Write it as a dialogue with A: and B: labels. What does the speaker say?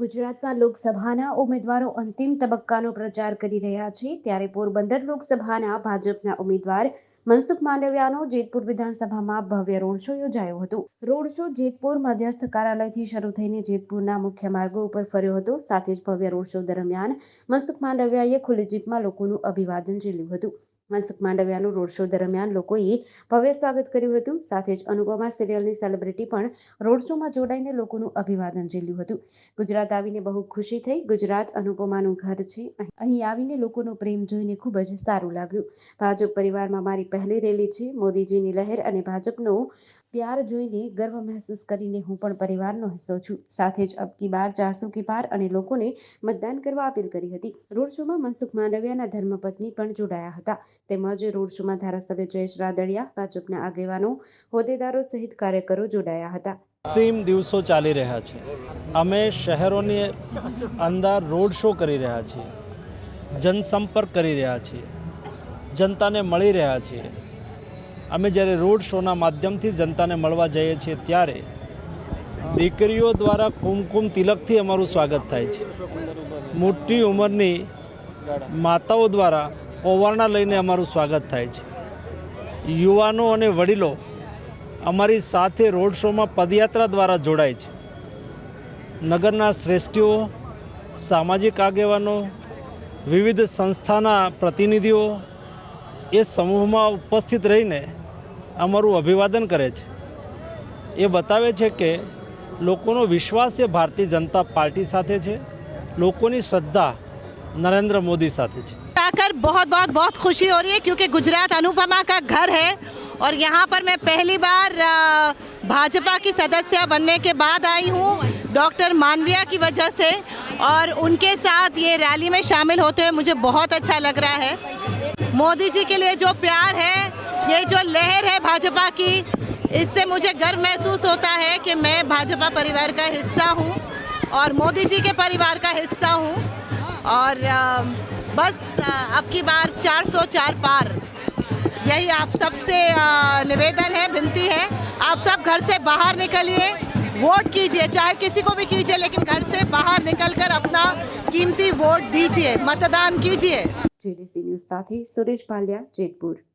A: ગુજરાતમાં લોકસભાના ઉમેદવારો અંતિમ તબક્કાનો પ્રચાર કરી રહ્યા છે. ત્યારે પોરબંદર લોકસભાના ભાજપના ઉમેદવાર મનસુખ માંડવિયાનો જેતપુર વિધાનસભામાં ભવ્ય રોડ શો યોજાયો હતો. રોડ શો જેતપુર મધ્યસ્થ કાર્યાલયથી શરૂ થઈને જેતપુરના મુખ્ય માર્ગો ઉપર ફર્યો હતો. સાથે જ ભવ્ય રોડ શો દરમિયાન મનસુખ માંડવિયાએ ખુલ્લી જીપમાં લોકોનું અભિવાદન ઝીલ્યું હતું. મનસુખ માંડવિયાનું રોડ શો દરમિયાન લોકોએ ભવ્ય સ્વાગત કર્યું હતું. સાથે જ અનુપમા સિરિયલની સેલિબ્રિટી પણ રોડ શોમાં જોડાઈને લોકોનું અભિવાદન ઝીલ્યું હતું. ગુજરાત આવીને બહુ ખુશી થઈ. ગુજરાત અનુપમાનું ઘર છે. અહીં આવીને લોકોનો પ્રેમ જોઈને ખૂબ જ સારું લાગ્યું. ભાજપ પરિવારમાં મારી પહેલી રેલી છે. મોદીજીની લહેર અને ભાજપનો પ્યાર જોઈને ગર્વ મહેસૂસ કરીને હું પણ પરિવારનો હિસ્સો છું. સાથે જ અબ કી બાર ચારસો કી પાર અને લોકોને મતદાન કરવા અપીલ કરી હતી. રોડ શોમાં મનસુખ માંડવિયાના ધર્મપત્ની પણ જોડાયા હતા. તેમજ રોડ શોમાં ધારાસભ્ય જયેશ રાદડિયા, ભાજપના આગેવાનો, હોદ્દેદારો સહિત કાર્યકરો જોડાયા હતા.
B: અંતિમ દિવસો ચાલી રહ્યા છે. અમે શહેરોની અંદર રોડ શો કરી રહ્યા છીએ. જનસંપર્ક કરી રહ્યા છીએ. જનતાને મળી રહ્યા છીએ. અમે જ્યારે રોડ શોના માધ્યમથી જનતાને મળવા જઈએ છીએ ત્યારે દીકરીઓ દ્વારા કુમકુમ તિલકથી અમારું સ્વાગત થાય છે. મોટી ઉંમરની માતાઓ દ્વારા ઓવારણા લઈને અમારું સ્વાગત થાય છે. યુવાનો અને વડીલો અમારી સાથે રોડ શોમાં પદયાત્રા દ્વારા જોડાય છે. નગરના શ્રેષ્ઠીઓ, સામાજિક આગેવાનો, વિવિધ સંસ્થાના પ્રતિનિધિઓ એ સમૂહમાં ઉપસ્થિત રહીને અમારું અભિવાદન કરે છે એ બતાવે છે કે લોકોનો વિશ્વાસ એ ભારતીય જનતા પાર્ટી સાથે છે લોકોની શ્રદ્ધા નરેન્દ્ર મોદી સાથે છે
C: आकर बहुत बहुत बहुत खुशी हो रही है क्योंकि गुजरात अनुपमा का घर है और यहाँ पर मैं पहली बार अ, भाजपा की सदस्य बनने के बाद आई हूँ डॉक्टर मानविया की वजह से और उनके साथ ये रैली में शामिल होते हुए मुझे बहुत अच्छा लग रहा है मोदी जी के लिए जो प्यार है ये जो लहर है भाजपा की, इससे मुझे गर्व महसूस होता है कि मैं भाजपा परिवार का हिस्सा हूँ और मोदी जी के परिवार का हिस्सा हूँ। और बस अब की बार 404 पार। यही आप सबसे निवेदन है, विनती है। आप सब घर से बाहर निकलिए, वोट कीजिए, चाहे किसी को भी कीजिए, लेकिन घर से बाहर निकलकर अपना कीमती वोट दीजिए, मतदान कीजिए।
A: न्यूज़ साथी सुरेश पाल्या जेतपुर।